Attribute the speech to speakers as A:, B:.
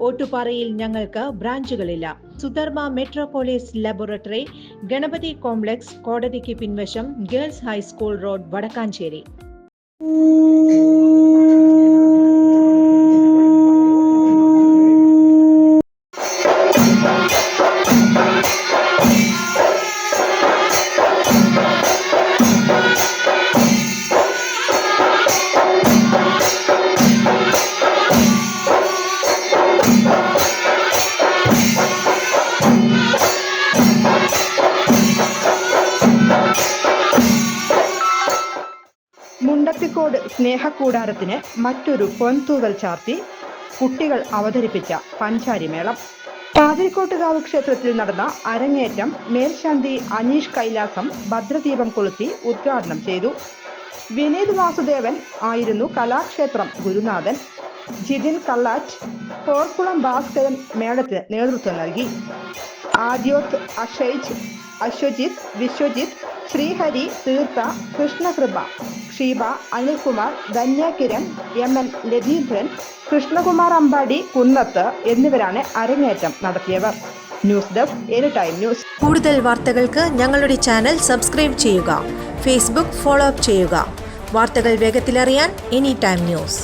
A: ഓട്ടുപാറയിൽ ഞങ്ങൾക്ക് ബ്രാഞ്ചുകളില്ല. Sudharma Metropolis laboratory Ganapathi complex കോടതിക്ക് പിൻവശം girls high school road Vadakkanchery.
B: Mundathikode സ്നേഹക്കൂടാരത്തിന് മറ്റൊരു പൊൻതൂവൽ ചാർത്തി കുട്ടികൾ അവതരിപ്പിച്ച പഞ്ചാരിമേളം പാതിരിക്കോട്ടുകാവ് ക്ഷേത്രത്തിൽ നടന്ന അരങ്ങേറ്റം മേൽശാന്തി അനീഷ് കൈലാസം ഭദ്രദീപം കൊളുത്തി ഉദ്ഘാടനം ചെയ്തു. വിനീത് വാസുദേവൻ ആയിരുന്നു കലാക്ഷേത്രം ഗുരുനാഥൻ. ജിതിൻ കള്ളാറ്റ് പോർക്കുളം ഭാസ്കരൻ മേളത്തിന് നേതൃത്വം നൽകി. ആദ്യോത്ത് അഷൈജ് അശ്വജിത്ത് വിശ്വജിത്ത് ശ്രീഹരി തീർത്ഥ കൃഷ്ണകൃപ ഷീബ അനിൽകുമാർ ധന്യകിരൺ എം എൻ ലതീന്ദ്രൻ കൃഷ്ണകുമാർ അമ്പാടി കുന്നത്ത് എന്നിവരാണ് അരങ്ങേറ്റം നടത്തിയവർ. News desk any time news.
A: കൂടുതൽ വാർത്തകൾക്ക് ഞങ്ങളുടെ ചാനൽ സബ്സ്ക്രൈബ് ചെയ്യുക. ഫേസ്ബുക്ക് ഫോളോ അപ്പ് ചെയ്യുക. വാർത്തകൾ വേഗത്തിലറിയാൻ എനി ടൈം ന്യൂസ്.